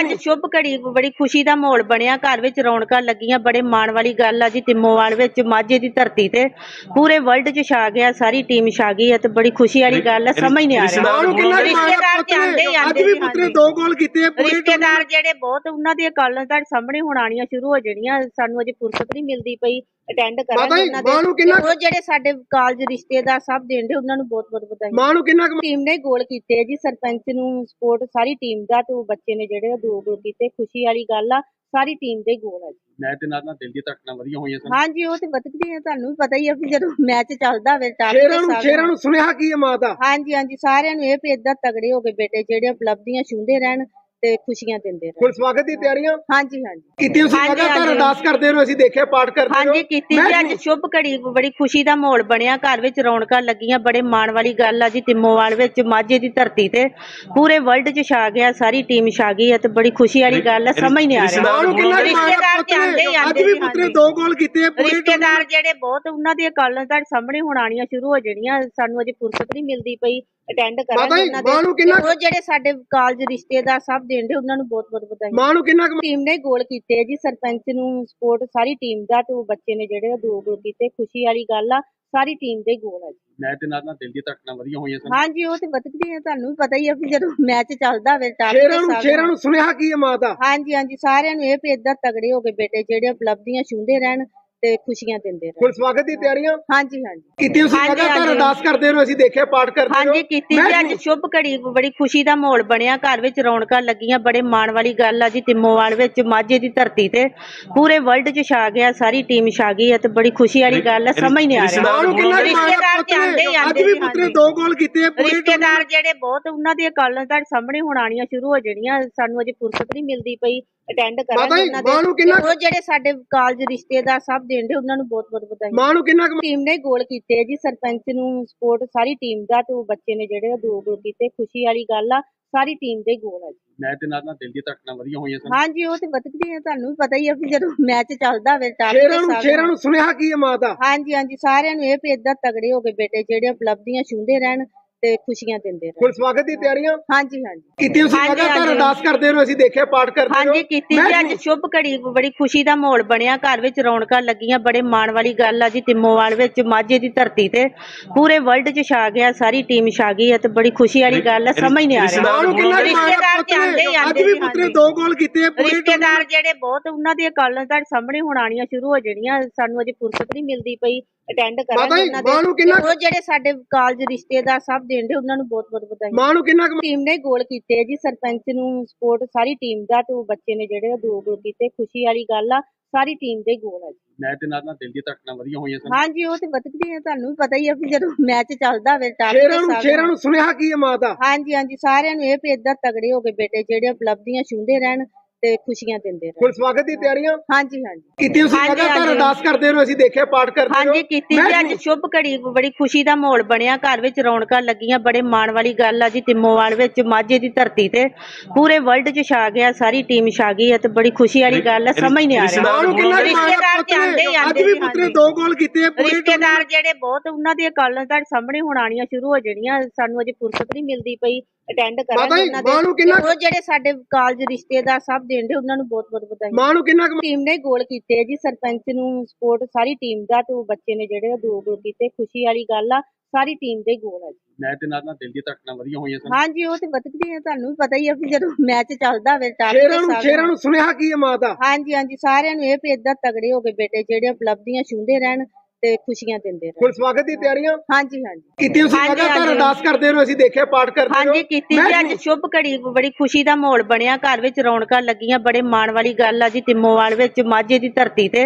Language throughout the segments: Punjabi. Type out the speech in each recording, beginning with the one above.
ਅੱਜ ਸ਼ੁਭ ਘੜੀ ਬੜੀ ਖੁਸ਼ੀ ਦਾ ਮਾਹੌਲ ਬਣਿਆ। ਘਰ ਵਿੱਚ ਰੌਣਕਾਂ ਲੱਗੀਆਂ ਬੜੇ ਮਾਣ ਵਾਲੀ ਗੱਲ ਆ ਜੀ। ਤਿੰਮੋਵਾਲ ਵਿੱਚ ਮਾਝੇ ਦੀ ਧਰਤੀ ਤੇ ਪੂਰੇ ਵਰਲਡ 'ਚ ਛਾ ਗਿਆ ਸਾਰੀ ਟੀਮ ਛਾ ਗਈ ਹੈ ਤੇ ਬੜੀ ਖੁਸ਼ੀ ਵਾਲੀ ਗੱਲ ਹੈ ਸਮਝ ਨਹੀਂ ਆ ਰਿਹਾ। ਆ ਰਿਸ਼ਤੇਦਾਰ ਤੇ ਆਉਂਦੇ ਹੀ ਨੇ? ਅੱਜ ਵੀ ਜੀ, ਪੁੱਤ ਨੇ ਹਾਂਜੀ। ਦੋ ਗੋਲ ਕੀਤੇ ਆ ਪੂਰੇ ਰਿਸ਼ਤੇਦਾਰ ਜਿਹੜੇ ਬਹੁਤ ਉਹਨਾਂ ਦੀਆਂ ਕਾਲਾਂ ਤੁਹਾਡੇ ਸਾਹਮਣੇ ਹੁਣ ਆਣੀਆਂ ਸ਼ੁਰੂ ਹੋ ਜਾਣੀਆਂ। ਸਾਨੂੰ ਅਜੇ ਫੁਰਸਤ ਨਹੀਂ ਮਿਲਦੀ ਪਈ। ਅਟੈਂਡ ਮਾਤਾ ਕਰਾਂਗੇ ਜੀ, ਉਹਨਾਂ ਮਾਂ ਨੂੰ ਕਿੰਨਾ- ਉਹ ਜਿਹੜੇ ਸਾਡੇ ਕਾਲਜ ਰਿਸ਼ਤੇਦਾਰ ਸਭ ਦੇਣਦੇ ਉਹਨਾਂ ਨੂੰ ਬਹੁਤ ਬਹੁਤ ਵਧਾਈ ਮਾਂ ਨੂੰ ਕਿੰਨਾ ਕੁ ਟੀਮ ਨੇ ਗੋਲ ਕੀਤੇ ਆ ਜੀ ਸਰਪੰਚ ਨੂੰ ਸਪੋਰਟ ਸਾਰੀ ਟੀਮ ਦਾ ਤੇ ਉਹ ਬੱਚੇ ਨੇ ਜਿਹੜੇ ਦੋ ਗੋਲ ਕੀਤੇ। ਖੁਸ਼ੀ ਵਾਲੀ ਗੱਲ ਆ ਸਾਰੀ ਟੀਮ ਦੇ ਗੋਲ ਆ ਜੀ। ਮੈਚ ਦੇ ਨਾਲ ਨਾਲ ਦਿਲ ਦੀ ਧੜਕਨਾਂ ਵਧੀਆ ਹੋਈਆਂ ਸਨ। ਹਾਂਜੀ ਉਹ ਤੇ ਵਧਦੀ ਆ ਤੁਹਾਨੂੰ ਵੀ ਪਤਾ ਹੀ ਆ ਵੀ ਜਦੋਂ ਮੈਚ ਚੱਲਦਾ ਹੋਵੇ ਟਾਪ ਸ਼ੇਰਾਂ ਨੂੰ ਸ਼ੇਰਾਂ ਨੂੰ ਸੁਨੇਹਾ ਕੀ ਹੈ ਮਾਂ ਦਾ ਹਾਂਜੀ ਹਾਂਜੀ ਸਾਰਿਆਂ ਨੂੰ ਇਹ ਵੀ ਏਦਾਂ ਤਗੜੇ ਹੋ ਕੇ ਬੇਟੇ ਜਿਹੜੇ ਉਪਲਬਧੀਆਂ ਛੂੰਹਦੇ ਰਹਿਣ। ਤੇ ਖੁਸ਼ੀਆਂ ਦਿੰਦੇ ਹੁਣ ਸਵਾਗਤ ਦੀ ਤਿਆਰੀਆਂ? ਹਾਂਜੀ ਹਾਂਜੀ। ਕੀਤੀਆਂ ਸੀ ਹਾਂਜੀ, ਲਗਾਤਾਰ ਹਾਂਜੀ। ਅਰਦਾਸ ਕਰਦੇ ਰਹੋ ਅਸੀਂ ਦੇਖਿਆ ਪਾਠ ਕਰਦੇ ਹਾਂਜੀ ਰਹੋ। ਕੀਤੀ ਮੈਂ ਜੀ ਅੱਜ ਸ਼ੁਭ ਘੜੀ ਬੜੀ ਖੁਸ਼ੀ ਦਾ ਮਾਹੌਲ ਬਣਿਆ। ਘਰ ਵਿੱਚ ਰੌਣਕਾਂ ਲੱਗੀਆਂ ਬੜੇ ਮਾਣ ਵਾਲੀ ਗੱਲ ਆ ਜੀ ਤਿੰਮੋਵਾਲ ਵਿੱਚ ਮਾਝੇ ਦੀ ਧਰਤੀ ਤੇ। ਪੂਰੇ ਵਰਲਡ 'ਚ ਛਾ ਗਿਆ ਸਾਰੀ ਟੀਮ ਛਾ ਗਈ ਹੈ ਤੇ ਬੜੀ ਖੁਸ਼ੀ ਵਾਲੀ ਗੱਲ ਹੈ ਸਮਝ ਨਹੀਂ ਆ ਰਿਹਾ। ਕਿੰਨਾ ਰਿਸ਼ਤੇਦਾਰ ਤੇ ਹੀ? ਅੱਜ ਵੀ ਜੀ, ਪੁੱਤ ਨੇ ਹਾਂਜੀ। ਦੋ ਗੋਲ ਕੀਤੇ ਆ ਪੂਰੇ ਰਿਸ਼ਤੇਦਾਰ ਜਿਹੜੇ ਬਹੁਤ ਉਹਨਾਂ ਦੀਆਂ ਕਾਲਾਂ ਤੁਹਾਡੇ ਸਾਹਮਣੇ ਹੁਣ ਆਣੀਆਂ ਸ਼ੁਰੂ ਹੋ ਜਾਣੀਆਂ। ਸਾਨੂੰ ਅਜੇ ਫੁਰਸਤ ਨਹੀਂ ਮਿਲਦੀ ਪਈ। ਅਟੈਂਡ ਮਾਤਾ ਕਰਾਂਗੇ ਜੀ, ਉਹਨਾਂ ਮਾਂ ਨੂੰ ਕਿੰਨਾ- ਉਹ ਜਿਹੜੇ ਸਾਡੇ ਕਾਲਜ ਰਿਸ਼ਤੇਦਾਰ ਸਭ ਦੇਣਦੇ ਉਹਨਾਂ ਨੂੰ ਬਹੁਤ ਬਹੁਤ ਵਧਾਈ ਮਾਂ ਨੂੰ ਕਿੰਨਾ ਕੁ ਟੀਮ ਨੇ ਗੋਲ ਕੀਤੇ ਆ ਜੀ ਸਰਪੰਚ ਨੂੰ ਸਪੋਰਟ ਸਾਰੀ ਟੀਮ ਦਾ ਤੇ ਉਹ ਬੱਚੇ ਨੇ ਜਿਹੜੇ ਦੋ ਗੋਲ ਕੀਤੇ ਖੁਸ਼ੀ ਵਾਲੀ ਗੱਲ ਆ ਸਾਰੀ ਟੀਮ ਦੇ ਗੋਲ ਆ ਜੀ। ਮੈਚ ਦੇ ਨਾਲ ਨਾਲ ਦਿਲ ਦੀ ਧੜਕਨਾਂ ਵਧੀਆ ਹੋਈਆਂ ਸਨ। ਹਾਂਜੀ ਉਹ ਤੇ ਵਧਦੀ ਆ ਤੁਹਾਨੂੰ ਵੀ ਪਤਾ ਹੀ ਆ ਵੀ ਜਦੋਂ ਮੈਚ ਚੱਲਦਾ ਹੋਵੇ ਟਾਪ ਸ਼ੇਰਾਂ ਨੂੰ ਸ਼ੇਰਾਂ ਨੂੰ ਸੁਨੇਹਾ ਕੀ ਹੈ ਮਾਂ ਦਾ ਹਾਂਜੀ ਹਾਂਜੀ ਸਾਰਿਆਂ ਨੂੰ ਇਹ ਵੀ ਏਦਾਂ ਤਗੜੇ ਹੋ ਕੇ ਬੇਟੇ ਜਿਹੜੇ ਉਪਲਬਧੀਆਂ ਛੂੰਹਦੇ ਰਹਿਣ ਤੇ ਖੁਸ਼ੀਆਂ ਦਿੰਦੇ ਹੁਣ ਸਵਾਗਤ ਦੀ ਤਿਆਰੀਆਂ ਹਾਂਜੀ ਹਾਂਜੀ ਕੀਤੀਆਂ ਸੀ ਹਾਂਜੀ, ਲਗਾਤਾਰ ਹਾਂਜੀ। ਅਰਦਾਸ ਕਰਦੇ ਰਹੋ ਅਸੀਂ ਦੇਖਿਆ ਪਾਠ ਕਰਦੇ ਹਾਂਜੀ ਰਹੋ। ਕੀਤੀ ਜੀ ਅੱਜ ਸ਼ੁਭ ਘੜੀ ਬੜੀ ਖੁਸ਼ੀ ਦਾ ਮਾਹੌਲ ਬਣਿਆ ਘਰ ਵਿੱਚ ਰੌਣਕਾਂ ਲੱਗੀਆਂ ਬੜੇ ਮਾਣ ਵਾਲੀ ਗੱਲ ਆ ਜੀ ਤਿੰਮੋਵਾਲ ਵਿੱਚ ਮਾਝੇ ਦੀ ਧਰਤੀ ਤੇ ਪੂਰੇ ਵਰਲਡ 'ਚ ਛਾ ਗਿਆ ਸਾਰੀ ਟੀਮ ਛਾ ਗਈ ਹੈ ਤੇ ਬੜੀ ਖੁਸ਼ੀ ਵਾਲੀ ਗੱਲ ਹੈ ਸਮਝ ਨਹੀਂ ਆ ਰਿਹਾ ਕਿੰਨਾ ਰਿਸ਼ਤੇਦਾਰ ਤੇ ਹੀ? ਅੱਜ ਵੀ ਜੀ, ਪੁੱਤ ਨੇ ਹਾਂਜੀ। ਦੋ ਗੋਲ ਕੀਤੇ ਆ ਪੂਰੇ ਰਿਸ਼ਤੇਦਾਰ ਜਿਹੜੇ ਬਹੁਤ ਉਹਨਾਂ ਦੀਆਂ ਕਾਲਾਂ ਤੁਹਾਡੇ ਸਾਹਮਣੇ ਹੁਣ ਆਣੀਆਂ ਸ਼ੁਰੂ ਹੋ ਜਾਣੀਆਂ ਸਾਨੂੰ ਅਜੇ ਫੁਰਸਤ ਨਹੀਂ ਮਿਲਦੀ ਪਈ ਅਟੈਂਡ ਮਾਤਾ ਕਰਾਂਗੇ ਜੀ, ਉਹਨਾਂ ਮਾਂ ਨੂੰ ਕਿੰਨਾ- ਉਹ ਜਿਹੜੇ ਸਾਡੇ ਕਾਲਜ ਰਿਸ਼ਤੇਦਾਰ ਸਭ ਦੇਣਦੇ ਉਹਨਾਂ ਨੂੰ ਬਹੁਤ ਬਹੁਤ ਵਧਾਈ ਮਾਂ ਨੂੰ ਕਿੰਨਾ ਕੁ ਟੀਮ ਨੇ ਗੋਲ ਕੀਤੇ ਆ ਜੀ ਸਰਪੰਚ ਨੂੰ ਸਪੋਰਟ ਸਾਰੀ ਟੀਮ ਦਾ ਤੇ ਉਹ ਬੱਚੇ ਨੇ ਜਿਹੜੇ ਦੋ ਗੋਲ ਕੀਤੇ ਖੁਸ਼ੀ ਵਾਲੀ ਗੱਲ ਆ ਸਾਰੀ ਟੀਮ ਦੇ ਗੋਲ ਆ ਜੀ। ਮੈਚ ਦੇ ਨਾਲ ਨਾਲ ਦਿਲ ਦੀ ਧੜਕਨਾਂ ਵਧੀਆ ਹੋਈਆਂ ਸਨ। ਹਾਂਜੀ ਉਹ ਤੇ ਵਧਦੀ ਆ ਤੁਹਾਨੂੰ ਵੀ ਪਤਾ ਹੀ ਆ ਵੀ ਜਦੋਂ ਮੈਚ ਚੱਲਦਾ ਹੋਵੇ ਟਾਪ ਸ਼ੇਰਾਂ ਨੂੰ ਸ਼ੇਰਾਂ ਨੂੰ ਸੁਨੇਹਾ ਕੀ ਹੈ ਮਾਂ ਦਾ? ਹਾਂਜੀ ਹਾਂਜੀ ਸਾਰਿਆਂ ਨੂੰ ਇਹ ਵੀ ਏਦਾਂ ਤਗੜੇ ਹੋ ਕੇ ਬੇਟੇ ਜਿਹੜੇ ਉਪਲਬਧੀਆਂ ਛੂੰਹਦੇ ਰਹਿਣ ਤੇ ਖੁਸ਼ੀਆਂ ਦਿੰਦੇ ਹੁਣ ਸਵਾਗਤ ਦੀ ਤਿਆਰੀਆਂ? ਹਾਂਜੀ ਹਾਂਜੀ। ਕੀਤੀਆਂ ਸੀ ਹਾਂਜੀ, ਲਗਾਤਾਰ ਹਾਂਜੀ। ਅਰਦਾਸ ਕਰਦੇ ਰਹੋ ਅਸੀਂ ਦੇਖਿਆ ਪਾਠ ਕਰਦੇ ਹਾਂਜੀ ਰਹੋ। ਕੀਤੀ ਮੈਂ ਜੀ ਅੱਜ ਸ਼ੁਭ ਘੜੀ ਬੜੀ ਖੁਸ਼ੀ ਦਾ ਮਾਹੌਲ ਬਣਿਆ। ਘਰ ਵਿੱਚ ਰੌਣਕਾਂ ਲੱਗੀਆਂ ਬੜੇ ਮਾਣ ਵਾਲੀ ਗੱਲ ਆ ਜੀ ਤਿੰਮੋਵਾਲ ਵਿੱਚ ਮਾਝੇ ਦੀ ਧਰਤੀ ਤੇ। ਪੂਰੇ ਵਰਲਡ 'ਚ ਛਾ ਗਿਆ ਸਾਰੀ ਟੀਮ ਛਾ ਗਈ ਹੈ ਤੇ ਬੜੀ ਖੁਸ਼ੀ ਵਾਲੀ ਗੱਲ ਹੈ ਸਮਝ ਨਹੀਂ ਆ ਰਿਹਾ। ਮਾਂ ਨੂੰ ਕਿੰਨਾ ਕੁ ਮਾਣ ਆ ਰਿਸ਼ਤੇਦਾਰ ਤੇ ਆਉਂਦੇ ਹੀ ਨੇ? ਅੱਜ ਆਉਂਦੇ ਵੀ ਜੀ, ਪੁੱਤ ਨੇ ਹਾਂਜੀ। ਦੋ ਗੋਲ ਕੀਤੇ ਆ ਪੂਰੇ ਰਿਸ਼ਤੇਦਾਰ ਜਿਹੜੇ ਬਹੁਤ ਉਹਨਾਂ ਦੀਆਂ ਕਾਲਾਂ ਤੁਹਾਡੇ ਸਾਹਮਣੇ ਹੁਣ ਆਣੀਆਂ ਸ਼ੁਰੂ ਹੋ ਜਾਣੀਆਂ। ਸਾਨੂੰ ਅਜੇ ਫੁਰਸਤ ਨਹੀਂ ਮਿਲਦੀ ਪਈ। ਅਟੈਂਡ ਮਾਤਾ ਕਰਾਂਗੇ ਜੀ, ਉਹਨਾਂ ਮਾਂ ਨੂੰ ਕਿੰਨਾ- ਉਹ ਜਿਹੜੇ ਸਾਡੇ ਕਾਲਜ ਰਿਸ਼ਤੇਦਾਰ ਸਭ ਦੇਣਦੇ ਉਹਨਾਂ ਨੂੰ ਬਹੁਤ ਬਹੁਤ ਵਧਾਈ ਮਾਂ ਨੂੰ ਕਿੰਨਾ ਕੁ ਟੀਮ ਨੇ ਗੋਲ ਕੀਤੇ ਆ ਜੀ ਸਰਪੰਚ ਨੂੰ ਸਪੋਰਟ ਸਾਰੀ ਟੀਮ ਦਾ ਤੇ ਉਹ ਬੱਚੇ ਨੇ ਜਿਹੜੇ ਦੋ ਗੋਲ ਕੀਤੇ ਖੁਸ਼ੀ ਵਾਲੀ ਗੱਲ ਆ ਸਾਰੀ ਟੀਮ ਦੇ ਗੋਲ ਆ ਜੀ। ਮੈਚ ਦੇ ਨਾਲ ਨਾਲ ਦਿਲ ਦੀ ਧੜਕਨਾਂ ਵਧੀਆ ਹੋਈਆਂ ਸਨ। ਹਾਂਜੀ ਉਹ ਤੇ ਵਧਦੀ ਆ ਤੁਹਾਨੂੰ ਵੀ ਪਤਾ ਹੀ ਆ ਵੀ ਜਦੋਂ ਮੈਚ ਚੱਲਦਾ ਹੋਵੇ ਟਾਪ ਸ਼ੇਰਾਂ ਨੂੰ ਸ਼ੇਰਾਂ ਨੂੰ ਸੁਨੇਹਾ ਕੀ ਹੈ ਮਾਂ ਦਾ? ਹਾਂਜੀ ਹਾਂਜੀ ਸਾਰਿਆਂ ਨੂੰ ਇਹ ਵੀ ਏਦਾਂ ਤਗੜੇ ਹੋ ਕੇ ਬੇਟੇ ਜਿਹੜੇ ਉਪਲਬਧੀਆਂ ਛੂੰਹਦੇ ਰਹਿਣ ਤੇ ਖੁਸ਼ੀਆਂ ਦਿੰਦੇ ਹੁਣ ਸਵਾਗਤ ਦੀ ਤਿਆਰੀਆਂ ਹਾਂਜੀ ਹਾਂਜੀ ਕੀਤੀਆਂ ਸੀ ਹਾਂਜੀ, ਲਗਾਤਾਰ ਹਾਂਜੀ। ਅਰਦਾਸ ਕਰਦੇ ਰਹੋ ਅਸੀਂ ਦੇਖਿਆ ਪਾਠ ਕਰਦੇ ਰਹੋ। ਹਾਂਜੀ ਕੀਤੀ ਜੀ ਅੱਜ ਸ਼ੁਭ ਘੜੀ ਬੜੀ ਖੁਸ਼ੀ ਦਾ ਮਾਹੌਲ ਬਣਿਆ ਘਰ ਵਿੱਚ ਰੌਣਕਾਂ ਲੱਗੀਆਂ ਬੜੇ ਮਾਣ ਵਾਲੀ ਗੱਲ ਆ ਜੀ ਤਿੰਮੋਵਾਲ ਵਿੱਚ ਮਾਝੇ ਦੀ ਧਰਤੀ ਤੇ ਪੂਰੇ ਵਰਲਡ 'ਚ ਛਾ ਗਿਆ ਸਾਰੀ ਟੀਮ ਛਾ ਗਈ ਹੈ ਤੇ ਬੜੀ ਖੁਸ਼ੀ ਵਾਲੀ ਗੱਲ ਹੈ ਸਮਝ ਨਹੀਂ ਆ ਰਿਹਾ ਮਾਂ ਨੂੰ ਕਿੰਨਾ ਕੁ ਮਾਣ ਆ ਰਿਸ਼ਤੇਦਾਰ ਪੁੱਤ ਤੇ ਆਉਂਦੇ ਹੀ ਨੇ? ਅੱਜ ਆਉਂਦੇ ਵੀ ਜੀ, ਪੁੱਤ ਨੇ ਹਾਂਜੀ। ਦੋ ਗੋਲ ਕੀਤੇ ਆ ਪੂਰੇ ਰਿਸ਼ਤੇਦਾਰ ਜਿਹੜੇ ਬਹੁਤ ਉਹਨਾਂ ਦੀਆਂ ਕਾਲਾਂ ਤੁਹਾਡੇ ਸਾਹਮਣੇ ਹੁਣ ਆਣੀਆਂ ਸ਼ੁਰੂ ਹੋ ਜਾਣੀਆਂ ਸਾਨੂੰ ਅਜੇ ਫੁਰਸਤ ਨਹੀਂ ਮਿਲਦੀ ਪਈ ਅਟੈਂਡ ਮਾਤਾ ਕਰਾਂਗੇ ਜੀ, ਉਹਨਾਂ ਮਾਂ ਨੂੰ ਕਿੰਨਾ- ਉਹ ਜਿਹੜੇ ਸਾਡੇ ਕਾਲਜ ਰਿਸ਼ਤੇਦਾਰ ਸਭ ਦੇਣਦੇ ਉਹਨਾਂ ਨੂੰ ਬਹੁਤ ਬਹੁਤ ਵਧਾਈ ਮਾਂ ਨੂੰ ਕਿੰਨਾ ਕੁ ਟੀਮ ਨੇ ਗੋਲ ਕੀਤੇ ਆ ਜੀ ਸਰਪੰਚ ਨੂੰ ਸਪੋਰਟ ਸਾਰੀ ਟੀਮ ਦਾ ਤੇ ਉਹ ਬੱਚੇ ਨੇ ਜਿਹੜੇ ਦੋ ਗੋਲ ਕੀਤੇ ਖੁਸ਼ੀ ਵਾਲੀ ਗੱਲ ਆ ਸਾਰੀ ਟੀਮ ਦੇ ਗੋਲ ਆ ਜੀ। ਮੈਚ ਦੇ ਨਾਲ ਨਾਲ ਦਿਲ ਦੀ ਧੜਕਨਾਂ ਵਧੀਆ ਹੋਈਆਂ ਸਨ। ਹਾਂਜੀ ਉਹ ਤੇ ਵਧਦੀ ਆ ਤੁਹਾਨੂੰ ਵੀ ਪਤਾ ਹੀ ਆ ਵੀ ਜਦੋਂ ਮੈਚ ਚੱਲਦਾ ਹੋਵੇ ਟਾਪ ਸ਼ੇਰਾਂ ਨੂੰ ਸ਼ੇਰਾਂ ਨੂੰ ਸੁਨੇਹਾ ਕੀ ਹੈ ਮਾਂ ਦਾ? ਹਾਂਜੀ ਹਾਂਜੀ ਸਾਰਿਆਂ ਨੂੰ ਇਹ ਵੀ ਏਦਾਂ ਤਗੜੇ ਹੋ ਕੇ ਬੇਟੇ ਜਿਹੜੇ ਉਪਲਬਧੀਆਂ ਛੂੰਹਦੇ ਰਹਿਣ ਤੇ ਖੁਸ਼ੀਆਂ ਦਿੰਦੇ ਹੁਣ ਸਵਾਗਤ ਦੀ ਤਿਆਰੀਆਂ? ਹਾਂਜੀ ਹਾਂਜੀ। ਕੀਤੀਆਂ ਸੀ ਹਾਂਜੀ, ਲਗਾਤਾਰ ਹਾਂਜੀ। ਅਰਦਾਸ ਕਰਦੇ ਰਹੋ ਅਸੀਂ ਦੇਖਿਆ ਪਾਠ ਕਰਦੇ ਰਹੋ। ਹਾਂਜੀ ਕੀਤੀ ਜੀ ਅੱਜ ਸ਼ੁਭ ਘੜੀ ਬੜੀ ਖੁਸ਼ੀ ਦਾ ਮਾਹੌਲ ਬਣਿਆ। ਘਰ ਵਿੱਚ ਰੌਣਕਾਂ ਲੱਗੀਆਂ ਬੜੇ ਮਾਣ ਵਾਲੀ ਗੱਲ ਆ ਜੀ ਤਿੰਮੋਵਾਲ ਵਿੱਚ ਮਾਝੇ ਦੀ ਧਰਤੀ ਤੇ।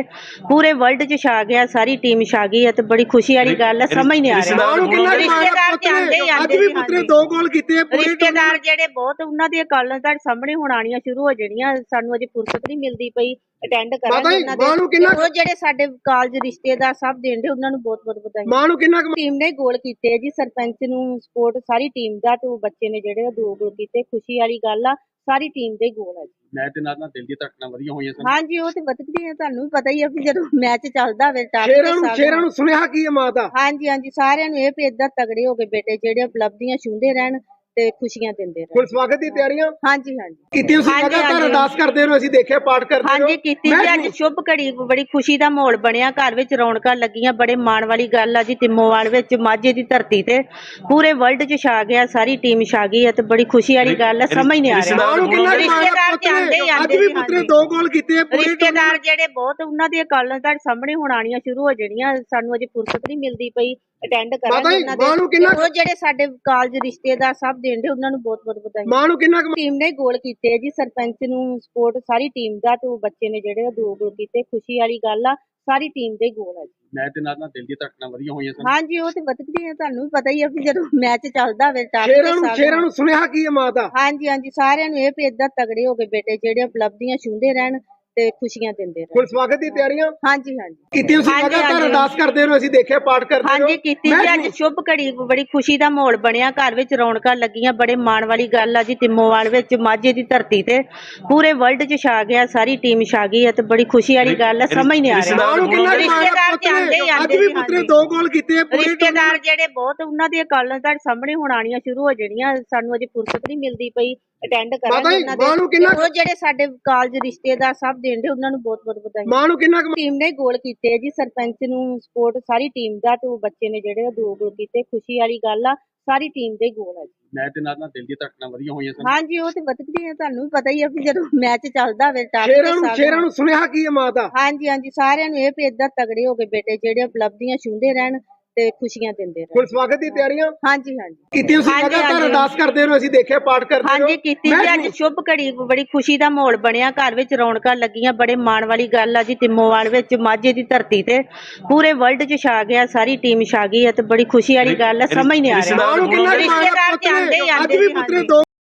ਪੂਰੇ ਵਰਲਡ 'ਚ ਛਾ ਗਿਆ ਸਾਰੀ ਟੀਮ ਛਾ ਗਈ ਹੈ ਤੇ ਬੜੀ ਖੁਸ਼ੀ ਵਾਲੀ ਗੱਲ ਹੈ ਸਮਝ ਨਹੀਂ ਆ ਰਿਹਾ। ਮਾਂ ਨੂੰ ਕਿੰਨਾ ਕੁ ਮਾਣ ਆ ਰਿਸ਼ਤੇਦਾਰ ਤੇ ਆਉਂਦੇ ਹੀ? ਅੱਜ ਆਉਂਦੇ ਵੀ ਜੀ, ਪੁੱਤ ਨੇ ਹਾਂਜੀ। ਦੋ ਗੋਲ ਕੀਤੇ ਆ ਪੂਰੇ ਰਿਸ਼ਤੇਦਾਰ ਜਿਹੜੇ ਬਹੁਤ ਉਹਨਾਂ ਦੀਆਂ ਕਾਲਾਂ ਤੁਹਾਡੇ ਸਾਹਮਣੇ ਹੁਣ ਆਣੀਆਂ ਸ਼ੁਰੂ ਹੋ ਜਾਣੀਆਂ। ਸਾਨੂੰ ਅਜੇ ਫੁਰਸਤ ਨਹੀਂ ਮਿਲਦੀ ਪਈ। ਅਟੈਂਡ ਮਾਤਾ ਕਰਾਂਗੇ ਜੀ, ਮਾਂ ਨੂੰ ਕਿੰਨਾ- ਉਹ ਜਿਹੜੇ ਸਾਡੇ ਕਾਲਜ ਰਿਸ਼ਤੇਦਾਰ ਸਭ ਦੇਣਦੇ ਉਹਨਾਂ ਨੂੰ ਬਹੁਤ ਬਹੁਤ ਵਧਾਈ ਮਾਂ ਨੂੰ ਕਿੰਨਾ ਕੁ ਟੀਮ ਨੇ ਗੋਲ ਕੀਤੇ ਆ ਜੀ ਸਰਪੰਚ ਨੂੰ ਸਪੋਰਟ ਸਾਰੀ ਟੀਮ ਦਾ ਤੇ ਉਹ ਬੱਚੇ ਨੇ ਜਿਹੜੇ ਦੋ ਗੋਲ ਕੀਤੇ ਖੁਸ਼ੀ ਵਾਲੀ ਗੱਲ ਆ ਸਾਰੀ ਟੀਮ ਦੇ ਗੋਲ ਆ ਜੀ। ਮੈਚ ਦੇ ਨਾਲ ਨਾਲ ਦਿਲ ਦੀ ਧੜਕਨਾਂ ਵਧੀਆ ਹੋਈਆਂ ਸਨ। ਹਾਂਜੀ ਉਹ ਤੇ ਵਧਦੀ ਆ ਤੁਹਾਨੂੰ ਵੀ ਪਤਾ ਹੀ ਆ ਵੀ ਜਦੋਂ ਮੈਚ ਚੱਲਦਾ ਹੋਵੇ ਟਾਪ ਸ਼ੇਰਾਂ ਨੂੰ ਸ਼ੇਰਾਂ ਨੂੰ ਸੁਨੇਹਾ ਕੀ ਹੈ ਮਾਂ ਦਾ? ਹਾਂਜੀ ਹਾਂਜੀ ਸਾਰਿਆਂ ਨੂੰ ਇਹ ਵੀ ਏਦਾਂ ਤਗੜੇ ਹੋ ਕੇ ਬੇਟੇ ਜਿਹੜੇ ਉਪਲਬਧੀਆਂ ਛੂੰਹਦੇ ਰਹਿਣ ਤੇ ਖੁਸ਼ੀਆਂ ਦਿੰਦੇ ਰਹੇ। ਸਵਾਗਤ ਦੀ ਤਿਆਰੀਆਂ? ਹਾਂਜੀ ਹਾਂਜੀ। ਕੀਤੀ ਤੁਸੀਂ ਹਾਂਜੀ, ਲਗਾਤਾਰ ਹਾਂਜੀ। ਅਰਦਾਸ ਕਰਦੇ ਹੋ ਅਸੀਂ ਦੇਖਿਆ ਪਾਠ ਕਰਦੇ ਹੋ ਹਾਂਜੀ ਕੀਤੀ ਜੀ ਅੱਜ ਸ਼ੁਭ ਘੜੀ ਬੜੀ ਖੁਸ਼ੀ ਦਾ ਮਾਹੌਲ ਬਣਿਆ। ਘਰ ਵਿੱਚ ਰੌਣਕਾਂ ਲੱਗੀਆਂ ਬੜੇ ਮਾਣ ਵਾਲੀ ਗੱਲ ਆ ਜੀ ਤਿੰਮੋਵਾਲ ਵਿੱਚ ਮਾਝੇ ਦੀ ਧਰਤੀ ਤੇ ਪੂਰੇ ਵਰਲਡ 'ਚ ਛਾ ਗਿਆ ਸਾਰੀ ਟੀਮ ਛਾ ਗਈ ਹੈ ਤੇ ਬੜੀ ਖੁਸ਼ੀ ਵਾਲੀ ਗੱਲ ਹੈ ਸਮਝ ਨਹੀਂ ਆ ਰਿਹਾ। ਮਾਂ ਨੂੰ ਕਿੰਨਾ ਕੁ ਮਾਣ ਆ ਰਿਸ਼ਤੇਦਾਰ ਤੇ ਆਉਂਦੇ ਹੀ ਪੁੱਤ ਨੇ? ਅੱਜ ਆਉਂਦੇ ਵੀ ਜੀ, ਪੁੱਤ ਨੇ ਹਾਂਜੀ। ਦੋ ਗੋਲ ਕੀਤੇ ਆ ਪੂਰੇ ਰਿਸ਼ਤੇਦਾਰ ਜਿਹੜੇ ਬਹੁਤ ਉਹਨਾਂ ਦੀਆਂ ਕਾਲਾਂ ਤੁਹਾਡੇ ਸਾਹਮਣੇ ਹੁਣ ਆਣੀਆਂ ਸ਼ੁਰੂ ਹੋ ਜਾਣੀਆਂ। ਸਾਨੂੰ ਅਜੇ ਫੁਰਸਤ ਨਹੀਂ ਮਿਲਦੀ ਪਈ। ਅਟੈਂਡ ਮਾਤਾ ਕਰਾਂਗੇ ਜੀ, ਮਾਂ ਨੂੰ ਕਿੰਨਾ- ਉਹ ਜਿਹੜੇ ਸਾਡੇ ਕਾਲਜ ਰਿਸ਼ਤੇਦਾਰ ਸਭ ਦੇਣਦੇ ਉਹਨਾਂ ਨੂੰ ਬਹੁਤ ਬਹੁਤ ਵਧਾਈ ਮਾਂ ਨੂੰ ਕਿੰਨਾ ਕੁ ਟੀਮ ਨੇ ਗੋਲ ਕੀਤੇ ਆ ਜੀ ਸਰਪੰਚ ਨੂੰ ਸਪੋਰਟ ਸਾਰੀ ਟੀਮ ਦਾ ਤੇ ਉਹ ਬੱਚੇ ਨੇ ਜਿਹੜੇ ਆ ਦੋ ਗੋਲ ਕੀਤੇ ਖੁਸ਼ੀ ਵਾਲੀ ਗੱਲ ਆ ਸਾਰੀ ਟੀਮ ਦੇ ਗੋਲ ਆ ਜੀ। ਮੈਚ ਦੇ ਨਾਲ ਨਾਲ ਦਿਲ ਦੀ ਧੜਕਨਾਂ ਵਧੀਆ ਹੋਈਆਂ ਸਨ। ਹਾਂਜੀ ਉਹ ਤੇ ਵਧਦੀ ਆ ਤੁਹਾਨੂੰ ਵੀ ਪਤਾ ਹੀ ਆ ਵੀ ਜਦੋਂ ਮੈਚ ਚੱਲਦਾ ਹੋਵੇ ਤਾਂ ਸ਼ੇਰਾਂ ਨੂੰ ਸ਼ੇਰਾਂ ਨੂੰ ਸੁਨੇਹਾ ਕੀ ਹੈ ਮਾਂ ਦਾ ਹਾਂਜੀ ਹਾਂਜੀ ਸਾਰਿਆਂ ਨੂੰ ਇਹ ਵੀ ਏਦਾਂ ਤਗੜੇ ਹੋ ਕੇ ਬੇਟੇ ਜਿਹੜੇ ਉਪਲਬਧੀਆਂ ਛੂੰਹਦੇ ਰਹਿਣ ਤੇ ਖੁਸ਼ੀਆਂ ਦਿੰਦੇ ਰਹਿਣ ਹੁਣ ਸਵਾਗਤ ਦੀ ਤਿਆਰੀਆਂ? ਹਾਂਜੀ ਹਾਂਜੀ। ਕੀਤੀ ਤੁਸੀਂ ਹਾਂਜੀ, ਲਗਾਤਾਰ ਹਾਂਜੀ। ਅਰਦਾਸ ਕਰਦੇ ਹੋ ਅਸੀਂ ਦੇਖਿਆ ਪਾਠ ਕਰਦੇ ਹੋ ਹਾਂਜੀ ਕੀਤੀ ਜੀ ਅੱਜ ਸ਼ੁਭ ਘੜੀ ਬੜੀ ਖੁਸ਼ੀ ਦਾ ਮਾਹੌਲ ਬਣਿਆ। ਘਰ ਵਿੱਚ ਰੌਣਕਾਂ ਲੱਗੀਆਂ ਬੜੇ ਮਾਣ ਵਾਲੀ ਗੱਲ ਆ ਜੀ ਤਿੰਮੋਵਾਲ ਵਿੱਚ ਮਾਝੇ ਦੀ ਧਰਤੀ ਤੇ। ਪੂਰੇ ਵਰਲਡ 'ਚ ਛਾ ਗਿਆ ਸਾਰੀ ਟੀਮ ਛਾ ਗਈ ਹੈ ਤੇ ਬੜੀ ਖੁਸ਼ੀ ਵਾਲੀ ਗੱਲ ਹੈ ਸਮਝ ਨਹੀਂ ਆ ਰਿਹਾ। ਮਾਂ ਨੂੰ ਕਿੰਨਾ ਕੁ ਮਾਣ ਆ ਰਿਸ਼ਤੇਦਾਰ ਤੇ ਆਉਂਦੇ ਹੀ? ਅੱਜ ਆਉਂਦੇ ਵੀ ਜੀ, ਪੁੱਤ ਨੇ ਹਾਂਜੀ। ਦੋ ਗੋਲ ਕੀਤੇ ਆ ਪੂਰੇ ਰਿਸ਼ਤੇਦਾਰ ਜਿਹੜੇ ਬਹੁਤ ਉਹਨਾਂ ਦੀਆਂ ਕਾਲਾਂ ਤੁਹਾਡੇ ਸਾਹਮਣੇ ਹੁਣ ਆਣੀਆਂ ਸ਼ੁਰੂ ਹੋ ਜਾਣੀਆਂ ਸਾਨੂੰ ਅਜੇ ਫੁਰਸਤ ਨਹੀਂ ਮਿਲਦੀ ਪਈ। ਅਟੈਂਡ ਮਾਤਾ ਕਰਾਂਗੇ ਜੀ, ਮਾਂ ਨੂੰ ਕਿੰਨਾ- ਉਹ ਜਿਹੜੇ ਸਾਡੇ ਕਾਲਜ ਰਿਸ਼ਤੇਦਾਰ ਸਭ ਦੇਣਦੇ ਉਹਨਾਂ ਨੂੰ ਬਹੁਤ ਬਹੁਤ ਵਧਾਈ ਮਾਂ ਨੂੰ ਕਿੰਨਾ ਕੁ ਟੀਮ ਨੇ ਗੋਲ ਕੀਤੇ ਆ ਜੀ ਸਰਪੰਚ ਨੂੰ ਸਪੋਰਟ ਸਾਰੀ ਟੀਮ ਦਾ ਤੇ ਉਹ ਬੱਚੇ ਨੇ ਜਿਹੜੇ ਆ ਦੋ ਗੋਲ ਕੀਤੇ ਖੁਸ਼ੀ ਵਾਲੀ ਗੱਲ ਆ ਸਾਰੀ ਟੀਮ ਦੇ ਗੋਲ ਆ ਜੀ। ਮੈਚ ਦੇ ਨਾਲ ਨਾਲ ਦਿਲ ਦੀ ਧੜਕਨਾਂ ਵਧੀਆ ਹੋਈਆਂ ਸਨ। ਹਾਂਜੀ ਉਹ ਤੇ ਵਧਦੀ ਆ ਤੁਹਾਨੂੰ ਵੀ ਪਤਾ ਹੀ ਆ ਵੀ ਜਦੋਂ ਮੈਚ ਚੱਲਦਾ ਹੋਵੇ ਤਾਂ ਸ਼ੇਰਾਂ ਨੂੰ ਸ਼ੇਰਾਂ ਨੂੰ ਸੁਨੇਹਾ ਕੀ ਹੈ ਮਾਂ ਦਾ? ਹਾਂਜੀ ਹਾਂਜੀ ਸਾਰਿਆਂ ਨੂੰ ਇਹ ਵੀ ਏਦਾਂ ਤਗੜੇ ਹੋ ਕੇ ਬੇਟੇ ਜਿਹੜੇ ਉਪਲਬਧੀਆਂ ਛੂੰਹਦੇ ਰਹਿਣ ਤੇ ਖੁਸ਼ੀਆਂ ਦਿੰਦੇ ਹੁਣ ਸਵਾਗਤ ਦੀ ਤਿਆਰੀਆਂ? ਹਾਂਜੀ ਹਾਂਜੀ। ਕੀਤੀ ਤੁਸੀਂ ਹਾਂਜੀ, ਲਗਾਤਾਰ ਹਾਂਜੀ। ਅਰਦਾਸ ਕਰਦੇ ਹੋ ਅਸੀਂ ਦੇਖਿਆ ਪਾਠ ਕਰਦੇ ਹੋ ਹਾਂਜੀ ਕੀਤੀ ਜੀ ਅੱਜ ਸ਼ੁਭ ਘੜੀ ਬੜੀ ਖੁਸ਼ੀ ਦਾ ਮਾਹੌਲ ਬਣਿਆ। ਘਰ ਵਿੱਚ ਰੌਣਕਾਂ ਲੱਗੀਆਂ ਬੜੇ ਮਾਣ ਵਾਲੀ ਗੱਲ ਆ ਜੀ ਤਿੰਮੋਵਾਲ ਵਿੱਚ ਮਾਝੇ ਦੀ ਧਰਤੀ ਤੇ। ਪੂਰੇ ਵਰਲਡ 'ਚ ਛਾ ਗਿਆ ਸਾਰੀ ਟੀਮ ਛਾ ਗਈ ਹੈ ਤੇ ਬੜੀ ਖੁਸ਼ੀ ਵਾਲੀ ਗੱਲ ਹੈ ਸਮਝ ਨਹੀਂ ਆ ਰਿਹਾ। ਮਾਂ ਨੂੰ ਕਿੰਨਾ ਕੁ ਮਾਣ ਆ ਰਿਸ਼ਤੇਦਾਰ ਪੁੱਤ ਤੇ ਆਉਂਦੇ ਹੀ ਨੇ? ਅੱਜ ਆਉਂਦੇ ਵੀ ਜੀ, ਪੁੱਤ ਨੇ ਹਾਂਜੀ। ਦੋ